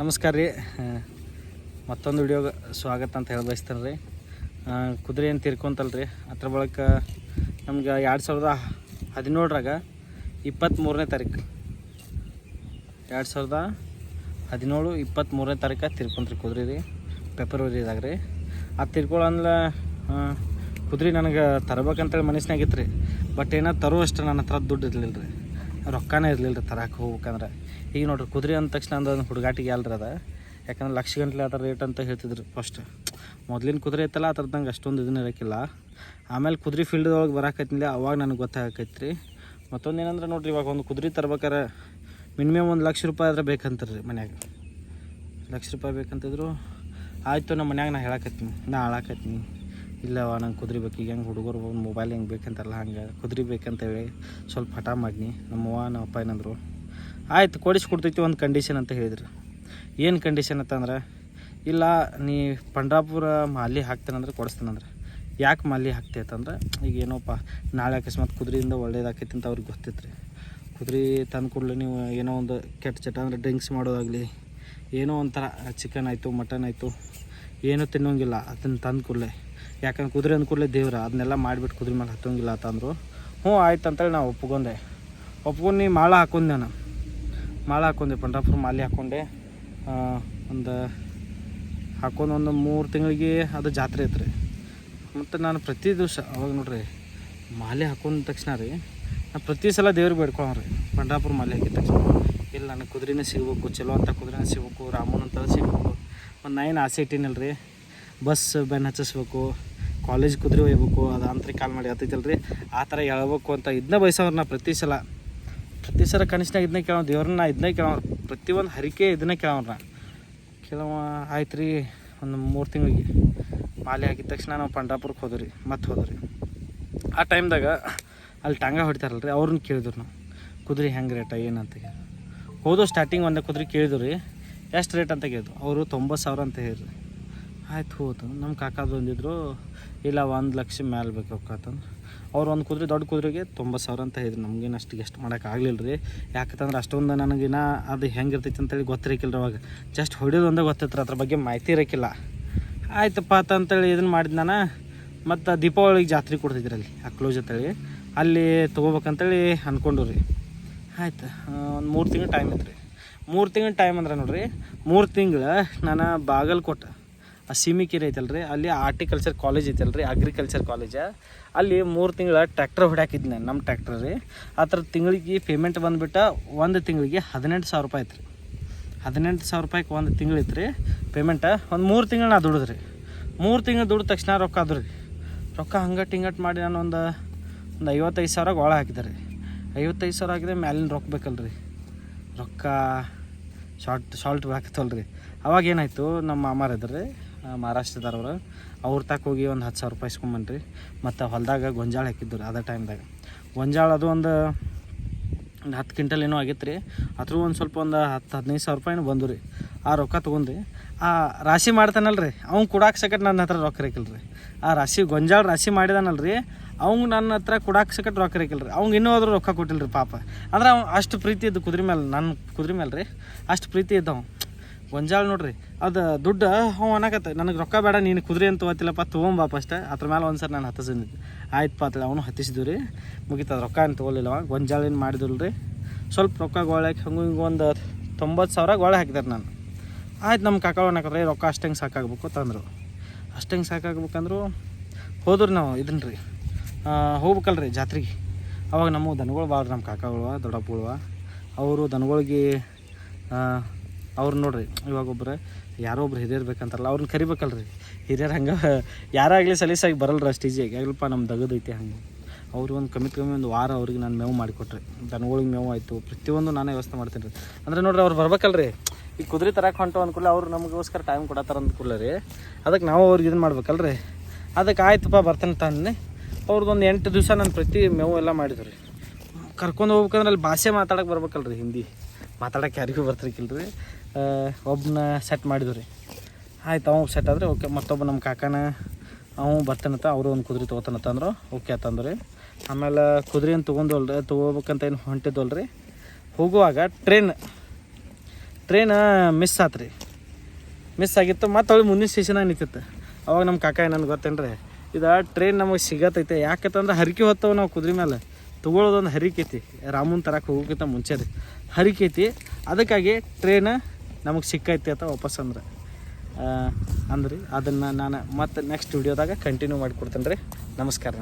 ನಮಸ್ಕಾರ ರೀ. ಮತ್ತೊಂದು ವಿಡಿಯೋಗೆ ಸ್ವಾಗತ ಅಂತ ಹೇಳಿ ಬಯಸ್ತಾನೆ ರೀ. ಕುದುರೆ ಏನು ತೀರ್ಕೊಂತಲ್ಲ ರೀ ಅದ್ರ ಬಳಿಕ ನಮ್ಗೆ ಎರಡು ಸಾವಿರದ ಹದಿನೇಳರಾಗ ಇಪ್ಪತ್ತ್ಮೂರನೇ ತಾರೀಕು ಎರಡು ಸಾವಿರದ ಹದಿನೇಳು ಇಪ್ಪತ್ತ್ಮೂರನೇ ತಾರೀಕು ತಿರ್ಕೊಂತ್ರಿ ಕುದುರೆ ರೀ ಫೆಬ್ರವರಿದಾಗ ರೀ. ಅದು ತಿರ್ಕೊಳ್ಳಂದ್ರೆ ಕುದುರೆ ನನಗೆ ತರ್ಬೇಕಂತೇಳಿ ಮನಸ್ಸಿನಾಗಿತ್ತು ರೀ ಬಟ್ ಏನೋ ತರುವಷ್ಟು ನನ್ನ ಹತ್ರ ದುಡ್ಡು ಇರಲಿಲ್ಲ ರೀ ರೊಕ್ಕನೇ ಇರಲಿಲ್ಲ ರೀ ತರಕ್ಕೆ ಹೋಗ್ಬೇಕಂದ್ರೆ. ಈಗ ನೋಡ್ರಿ, ಕುದುರೆ ಅಂದ ತಕ್ಷಣ ಅಂದ್ರೆ ಹುಡುಗಾಟಿಗೆ ಅಲ್ರಿ ಅದ. ಯಾಕಂದ್ರೆ ಲಕ್ಷ ಗಂಟ್ಲೆ ಅದ್ರ ರೇಟ್ ಅಂತ ಹೇಳ್ತಿದ್ರು ಫಸ್ಟ್ ಮೊದಲಿನ ಕುದುರೆ ಇತ್ತಲ್ಲ, ಆ ಥರದಂಗೆ ಅಷ್ಟೊಂದು ಇದನ್ನ ಇರೋಕ್ಕಿಲ್ಲ ಆಮೇಲೆ ಕುದುರೆ ಫೀಲ್ಡ್ದೊಳಗೆ ಬರಾಕತ್ತಿಲ್ಲ ಅವಾಗ ನನಗೆ ಗೊತ್ತಾಗೈತೆ ರೀ ಮತ್ತೊಂದು ಏನಂದ್ರೆ ನೋಡ್ರಿ, ಇವಾಗ ಒಂದು ಕುದುರೆ ತರ್ಬೇಕಾರೆ ಮಿನಿಮಮ್ ಒಂದು ಲಕ್ಷ ರೂಪಾಯಿ ಆದ್ರೆ ಬೇಕಂತಾರೆ ರೀ ಮನ್ಯಾಗ. ಲಕ್ಷ ರೂಪಾಯಿ ಬೇಕಂತಿದ್ರು, ಆಯಿತು ನಮ್ಮ ಮನ್ಯಾಗ ನಾ ಹೇಳಕತ್ತೀನಿ ನಾ ಆಳಾಕತ್ತೀನಿ ಇಲ್ಲವ ನಂಗೆ ಕುದುರೆ ಬೇಕು, ಈಗ ಹೆಂಗೆ ಹುಡುಗರು ಮೊಬೈಲ್ ಹೆಂಗೆ ಬೇಕಂತಾರಲ್ಲ ಹಂಗೆ, ಕುದುರೆ ಬೇಕಂತೇಳಿ ಸ್ವಲ್ಪ ಹಠ ಮಾಡಿನಿ. ನಮ್ಮವ್ವ ನಮ್ಮ ಅಪ್ಪ ಏನಂದ್ರು ಆಯ್ತು, ಕೊಡಿಸ್ಕೊಡ್ತೈತಿ ಒಂದು ಕಂಡೀಷನ್ ಅಂತ ಹೇಳಿದ್ರು. ಏನು ಕಂಡೀಷನ್ ಅಂತಂದ್ರೆ ಇಲ್ಲ, ನೀ ಪಂಡ್ರಾಪುರ ಮಾಲಿ ಹಾಕ್ತೇನಂದ್ರೆ ಕೊಡಿಸ್ತೇನಂದ್ರೆ ಯಾಕೆ ಮಾಲಿ ಹಾಕ್ತಿ ಅಂತಂದ್ರೆ ಈಗ ಏನೋಪ್ಪ, ನಾಳೆ ಅಕಸ್ಮಾತ್ ಕುದುರೆಯಿಂದ ಒಳ್ಳೇದಾಕೈತಿ ಅಂತ ಅವ್ರಿಗೆ ಗೊತ್ತಿತ್ತು ರೀ ಕುದುರೆ ತಂದು ಕೂಡಲೇ ನೀವು ಏನೋ ಒಂದು ಕೆಟ್ಟ ಚಟ ಅಂದರೆ ಡ್ರಿಂಕ್ಸ್ ಮಾಡೋದಾಗಲಿ, ಏನೋ ಒಂಥರ ಚಿಕನ್ ಆಯಿತು ಮಟನ್ ಆಯಿತು, ಏನೂ ತಿನ್ನೋಂಗಿಲ್ಲ, ಅದನ್ನು ತಂದು ಕೂಡಲೇ. ಯಾಕಂದ್ರೆ ಕುದುರೆ ಅಂದ ಕೂಡಲೇ ದೇವ್ರ, ಅದನ್ನೆಲ್ಲ ಮಾಡಿಬಿಟ್ಟು ಕುದುರೆ ಮೇಲೆ ಹತ್ತೋಂಗಿಲ್ಲ ಅಂತಂದರು ಹ್ಞೂ, ಆಯ್ತು ಅಂತೇಳಿ ನಾವು ಒಪ್ಕೊಂಡೆ. ಒಪ್ಕೊಂಡು ಮಾಳ ಹಾಕೊಂಡೆ ನಾನು. ಮಾಳ ಹಾಕೊಂಡೆ ಪಂಡ್ರಾಪುರ ಮಾಲೆ ಹಾಕ್ಕೊಂಡೆ ಒಂದು ಹಾಕೊಂಡು ಒಂದು ಮೂರು ತಿಂಗಳಿಗೆ ಅದು ಜಾತ್ರೆ ಐತ್ರಿ. ಮತ್ತು ನಾನು ಪ್ರತಿ ದಿವಸ, ಅವಾಗ ನೋಡ್ರಿ, ಮಾಲೆ ಹಾಕೊಂಡ ತಕ್ಷಣ ರೀ, ನಾನು ಪ್ರತಿ ಸಲ ದೇವ್ರಿಗೆ ಬೇಡ್ಕೊಳ್ಳೋರಿ ಪಂಡ್ರಾಪುರ ಮಾಲೆ ಹಾಕಿದ ತಕ್ಷಣ. ಇಲ್ಲ, ನನಗೆ ಕುದುರೆನೇ ಸಿಗಬೇಕು, ಚಲೋ ಅಂತ ಕುದುರೆನೇ ಸಿಗಬೇಕು, ರಾಮನ ಅಂತ ಸಿಗಬೇಕು, ಒಂದು ನೈನ್ ಆಸೆ ಇಟ್ಟಿನಲ್ಲ ರೀ ಬಸ್ ಬೆನ್ನು ಹಚ್ಚಿಸ್ಬೇಕು ಕಾಲೇಜ್ ಕುದುರೆ ಒಯ್ಬೇಕು ಅದು ಅಂತ್ರಿ ಕಾಲ್ ಮಾಡಿ ಹತ್ತೈತಲ್ಲ ರೀ ಆ ಥರ ಹೇಳ್ಬೇಕು ಅಂತ ಇದನ್ನ ಬಯಸೋರು ನಾ ಪ್ರತಿ ಸಲ. ಪ್ರತಿ ಸಲ ಕನಿಷ್ಠ ಇದನ್ನೇ ಕೇಳೋ ದೇವ್ರನ್ನ ಇದನ್ನೇ ಕೇಳೋ ಪ್ರತಿಯೊಂದು ಹರಿಕೆ ಇದನ್ನೇ ಕೇಳೋನ ಕೆಲವ ಆಯ್ತು ರೀ ಒಂದು ಮೂರು ತಿಂಗಳಿಗೆ. ಮಾಲೆ ಹಾಕಿದ ತಕ್ಷಣ ನಾವು ಪಂಡ್ರಾಪುರಕ್ಕೆ ಹೋದ್ರಿ ಮತ್ತೆ ಹೋದ್ರಿ ಆ ಟೈಮ್ದಾಗ ಅಲ್ಲಿ ಟಾಂಗ ಹೊಡಿತಾರಲ್ಲ ರೀ ಅವ್ರನ್ನ ಕೇಳಿದ್ರು ನಾವು. ಕುದುರೆ ಹೆಂಗೆ ರೇಟ ಏನಂತ ಹೇಳಿ. ಹೋದೋ ಸ್ಟಾರ್ಟಿಂಗ್ ಒಂದೇ ಕುದುರೆ ಕೇಳಿದ್ರು ರೀ, ಎಷ್ಟು ರೇಟ್ ಅಂತ ಕೇಳಿದ್ರು ಅವರು ತೊಂಬತ್ತು ಸಾವಿರ ಅಂತ ಹೇಳಿದ್ರು. ಆಯ್ತು ಹೋತು ನಮ್ಮ ಕಾಕಾದ ಬಂದಿದ್ರು ಇಲ್ಲ ಒಂದು ಲಕ್ಷ ಮೇಲೆ ಬೇಕು ರೊಕ್ಕ ಅಂತಂದ್ರೆ ಅವ್ರು ಒಂದು ಕುದುರೆ, ದೊಡ್ಡ ಕುದುರೆಗೆ ತೊಂಬತ್ತು ಸಾವಿರ ಅಂತ ಹೇಳಿದ್ರು. ನಮ್ಗೇನು ಅಷ್ಟು ಗೆಸ್ಟ್ ಆಗಲಿಲ್ಲ ರೀ ಯಾಕಂತಂದ್ರೆ ಅಷ್ಟೊಂದು ನನಗಿನ ಅದು ಹೆಂಗೆ ಇರ್ತೈತಿ ಅಂತೇಳಿ ಗೊತ್ತಿರಕ್ಕಿಲ್ಲ ರೀ ಅವಾಗ ಜಸ್ಟ್ ಹೊಡಿಯೋದೊಂದೇ ಗೊತ್ತಿತ್ತು ಅದ್ರ ಬಗ್ಗೆ ಮಾಹಿತಿ ಇರೋಕ್ಕಿಲ್ಲ ಆಯ್ತಪ್ಪ ಅಂತ ಅಂತೇಳಿ ಇದನ್ನು ಮಾಡಿದ್ ನಾನು. ಮತ್ತು ದೀಪಾವಳಿಗೆ ಜಾತ್ರೆ ಕೊಡ್ತಿದ್ರು ಅಲ್ಲಿ ಅಕ್ಲೋಜ್ ಅಂತೇಳಿ. ಅಲ್ಲಿ ತೊಗೋಬೇಕಂತೇಳಿ ಅಂದ್ಕೊಂಡು ರೀ ಆಯ್ತು ಒಂದು ಮೂರು ತಿಂಗಳು ಟೈಮ್ ಇತ್ತು ರೀ ಮೂರು ತಿಂಗಳು ಟೈಮ್ ಅಂದ್ರೆ ನೋಡ್ರಿ, ಮೂರು ತಿಂಗಳು ನಾನು ಬಾಗಲಕೋಟೆ ಆ ಸೀಮಿಕೆರೆ ಐತಲ್ರಿ, ಅಲ್ಲಿ ಆರ್ಟಿಕಲ್ಚರ್ ಕಾಲೇಜ್ ಐತಲ್ರಿ ಅಗ್ರಿಕಲ್ಚರ್ ಕಾಲೇಜ ಅಲ್ಲಿ ಮೂರು ತಿಂಗಳ ಟ್ರ್ಯಾಕ್ಟರ್ ಹೊಡ್ಯಾಕಿದ್ನೆ ನಮ್ಮ ಟ್ರ್ಯಾಕ್ಟರ್ ರೀ. ಆ ಥರ ತಿಂಗಳಿಗೆ ಪೇಮೆಂಟ್ ಬಂದುಬಿಟ್ಟು ಒಂದು ತಿಂಗಳಿಗೆ ಹದಿನೆಂಟು ಸಾವಿರ ರೂಪಾಯಿ ಐತ್ರಿ. ಹದಿನೆಂಟು ಸಾವಿರ ರೂಪಾಯಿಗೆ ಒಂದು ತಿಂಗಳು ರೀ ಪೇಮೆಂಟ ಒಂದು ಮೂರು ತಿಂಗಳು ನಾ ದುಡಿದ್ರಿ. ಮೂರು ತಿಂಗಳು ದುಡಿದ ತಕ್ಷಣ ರೊಕ್ಕ ಆದ್ರಿ ರೊಕ್ಕ ಹಂಗಟ್ಟು ಹಿಂಗಟ್ಟು ಮಾಡಿ ನಾನು ಒಂದು ಒಂದು ಐವತ್ತೈದು ಸಾವಿರ ಒಳ ಹಾಕಿದೆ ರೀ ಐವತ್ತೈದು ಸಾವಿರ ಹಾಕಿದ್ರೆ ಮ್ಯಾಲಿನ ರೊಕ್ಕ ಬೇಕಲ್ರಿ. ರೊಕ್ಕ ಶಾರ್ಟ್ ಶಾರ್ಟ್ ಹಾಕತ್ತಲ್ಲ ರೀ ಅವಾಗ ಏನಾಯಿತು, ನಮ್ಮ ಮಾಮಾರಿದ್ರಿ ಮಹಾರಾಷ್ಟ್ರದವ್ರು. ಅವ್ರ ತಕ್ಕ ಹೋಗಿ ಒಂದು ಹತ್ತು ಸಾವಿರ ರೂಪಾಯಿ ಇಸ್ಕೊಂಬನ್ರಿ ಮತ್ತು ಹೊಲದಾಗ ಗೊಂಜಾಳ ಹಾಕಿದ್ರು ಅದೇ ಟೈಮ್ದಾಗ. ಗೊಂಜಾಳ ಅದು ಒಂದು ಹತ್ತು ಕ್ವಿಂಟಲ್ ಏನೋ ಆಗಿತ್ತು ರೀ ಅದ್ರ ಒಂದು ಸ್ವಲ್ಪ ಒಂದು ಹತ್ತು ಹದಿನೈದು ಸಾವಿರ ರೂಪಾಯಿನೂ ಬಂದು ರೀ ಆ ರೊಕ್ಕ ತೊಗೊಂಡು ಆ ರಾಶಿ ಮಾಡ್ತಾನಲ್ಲ ರೀ ಅವ್ನು ಕೊಡಕ್ಕೆ ಸಕಟ್ ನನ್ನ ಹತ್ರ ರೊಕ್ಕ ಇರಕಿಲ್ಲ ರೀ ಆ ರಾಶಿ ಗೊಂಜಾಳ ರಾಶಿ ಮಾಡಿದಾನಲ್ಲ ರೀ ಅವ್ನು ನನ್ನ ಹತ್ರ ಕೊಡಕ್ಕೆ ಸಕಟ್ ರೊಕ್ಕ ಇರಕಿಲ್ಲ ರೀ ಅವ್ನು ಇನ್ನೂ ಆದರೂ ರೊಕ್ಕ ಕೊಟ್ಟಿಲ್ಲ ರೀ ಪಾಪ. ಅಂದ್ರೆ ಅವ್ನು ಅಷ್ಟು ಪ್ರೀತಿ ಇದ್ದು ಕುದುರೆ ಮೇಲೆ ನನ್ನ ಕುದುರೆ ಮೇಲೆ ರೀ ಅಷ್ಟು ಪ್ರೀತಿ ಇದ್ದವ ಗೊಂಜಾಳ ನೋಡ್ರಿ, ಅದು ದುಡ್ಡು ಹ್ಞೂ ಅನ್ನಕತ್ತ ನನಗೆ ರೊಕ್ಕ ಬೇಡ, ನೀನು ಕುದುರೆ ಅಂತ ಹೋಗ್ತಿಲ್ಲಪ್ಪ ತೊಗೊಂಬಾ ಫಸ್ಟ್ ಅದ್ರ ಮೇಲೆ ಒಂದು ಸರ್ ನಾನು ಹತ್ತಿಸಿದ್ದೆ ಆಯ್ತು ಪಾತ್ಲೆ ಅವನು ಹತ್ತಿಸಿದ್ವಿ ರೀ. ಮುಗಿತದ ರೊಕ್ಕ ಏನು ತೊಗೊಲಿಲ್ಲವ ಗೊಂಜಾಳ ಏನು ಮಾಡಿದಿಲ್ಲ ರೀ. ಸ್ವಲ್ಪ ರೊಕ್ಕ ಗೋಳಕ್ಕೆ ಹಂಗೆ ಹಿಂಗೆ ಒಂದು ತೊಂಬತ್ತು ಸಾವಿರ ಗೋಳೆ ಹಾಕಿದಾರೆ ನಾನು. ಆಯ್ತು ನಮ್ಮ ಕಾಕ ಅನ್ನಕತ್ರಿ ರೊಕ್ಕ ಅಷ್ಟಂಗೆ ಸಾಕಾಗಬೇಕು? ತಂದರು. ಅಷ್ಟಂಗೆ ಸಾಕಾಗಬೇಕಂದ್ರು, ಹೋದ್ರು ನಾವು ಇದನ್ನ ರೀ. ಹೋಗ್ಬೇಕಲ್ರಿ ಜಾತ್ರೆಗೆ. ಅವಾಗ ನಮ್ಮ ದನಗಳು ಭಾಳ ನಮ್ಮ ಕಾಕಗಳು ದೊಡ್ಡಪ್ಪಗಳುವ ಅವರು ದನಗಳಿಗೆ ಅವ್ರು ನೋಡ್ರಿ, ಇವಾಗ ಒಬ್ರು ಯಾರೋ ಒಬ್ರು ಹಿರಿಯರು ಬೇಕಂತಾರಲ್ಲ ಅವ್ರನ್ನ ಕರಿಬೇಕಲ್ರಿ. ಹಿರಿಯರು ಹಂಗೆ ಯಾರಾಗಲಿ ಸಲೀಸಾಗಿ ಬರಲ್ರ ಅಷ್ಟು ಈಜಿಯಾಗಿ ಯಾಕಲ್ಪ ನಮ್ಮ ದಗದೈತಿ ಹಂಗೆ. ಅವ್ರಿಗೆ ಒಂದು ಕಮ್ಮಿ ಕಮ್ಮಿ ಒಂದು ವಾರ ಅವ್ರಿಗೆ ನಾನು ಮೇವು ಮಾಡಿಕೊಟ್ರಿ. ದನಗಳಿಗೆ ಮೇವು ಆಯಿತು, ಪ್ರತಿಯೊಂದು ನಾನೇ ವ್ಯವಸ್ಥೆ ಮಾಡ್ತೀನಿ ರೀ. ಅಂದರೆ ನೋಡ್ರಿ, ಅವ್ರು ಬರ್ಬೇಕಲ್ರಿ. ಈ ಕುದುರೆ ತರಕ್ಕೆ ಹೊಂಟು ಅಂದ್ಕೂಡ್ಲೆ ಅವ್ರು ನಮಗೋಸ್ಕರ ಟೈಮ್ ಕೊಡತ್ತಾರ ಅಂದ್ಕೂಡ್ಲೆ ರೀ. ಅದಕ್ಕೆ ನಾವು ಅವ್ರಿಗೆ ಇದನ್ನು ಮಾಡ್ಬೇಕಲ್ರಿ. ಅದಕ್ಕೆ ಆಯ್ತಪ್ಪ ಬರ್ತಾನೆ ತಾನೇ. ಅವ್ರದ್ದೊಂದು ಎಂಟು ದಿವಸ ನಾನು ಪ್ರತಿ ಮೇವು ಎಲ್ಲ ಮಾಡಿದ್ರು. ರೀ ಕರ್ಕೊಂಡು ಹೋಗ್ಬೇಕಂದ್ರೆ ಅಲ್ಲಿ ಭಾಷೆ ಮಾತಾಡಕ್ಕೆ ಬರ್ಬೇಕಲ್ರಿ ಹಿಂದಿ. ಮಾತಾಡಕ್ಕೆ ಯಾರಿಗೂ ಬರ್ತಿರ್ಕಿಲ್ಲ ರೀ ಒಬ್ಬನ ಸೆಟ್ ಮಾಡಿದ್ವಿ ರೀ ಆಯ್ತು ಅವ ಸೆಟ್ ಆದರೆ ಓಕೆ, ಮತ್ತೊಬ್ಬ ನಮ್ಮ ಕಾಕನ ಅವು ಬರ್ತಾನಂತ ಅವರು ಒಂದು ಕುದುರೆ ತೊಗೋತಾನಂತ ಅಂದ್ರು. ಓಕೆ ಅಂತಂದ್ರು ಆಮೇಲೆ ಕುದುರೆನ ತೊಗೊಂಡವಲ್ರಿ ತೊಗೋಬೇಕಂತ ಏನು ಹೊಂಟಿದ್ವಲ್ರಿ ಹೋಗುವಾಗ ಟ್ರೈನ್ ಟ್ರೈನ್ ಮಿಸ್ ಆತು ರೀ ಮಿಸ್ ಆಗಿತ್ತು, ಮತ್ತು ಅವಳು ಮುಂದಿನ ಸ್ಟೇಷನಾಗ ನಿಂತಿತ್ತು. ಅವಾಗ ನಮ್ಮ ಕಾಕ ನನಗೆ ಗೊತ್ತೇನು ರೀ ಇದು ಟ್ರೈನ್ ನಮಗೆ ಸಿಗತ್ತೈತೆ ಯಾಕಂತಂದ್ರೆ ಹರಿಕೆ ಹೊತ್ತವ ನಾವು ಕುದುರೆ ಮೇಲೆ ತೊಗೊಳೋದೊಂದು ಹರಿಕೈತಿ. ರಾಮನ್ ತರಕ್ಕೆ ಹೋಗೋಕ್ಕಿಂತ ಮುಂಚೆ ರೀ. ಹರಿಕೈತಿ. ಅದಕ್ಕಾಗಿ ಟ್ರೈನ ನಮಗೆ ಸಿಕ್ಕೈತಿ ಅಂತ ವಾಪಸ್ ಅಂದ್ರೆ. ಅಂದ್ರಿ. ಅದನ್ನು ನಾನು ಮತ್ತೆ ನೆಕ್ಸ್ಟ್ ವಿಡಿಯೋದಾಗ ಕಂಟಿನ್ಯೂ ಮಾಡಿಕೊಡ್ತೇನೆ ರೀ ನಮಸ್ಕಾರ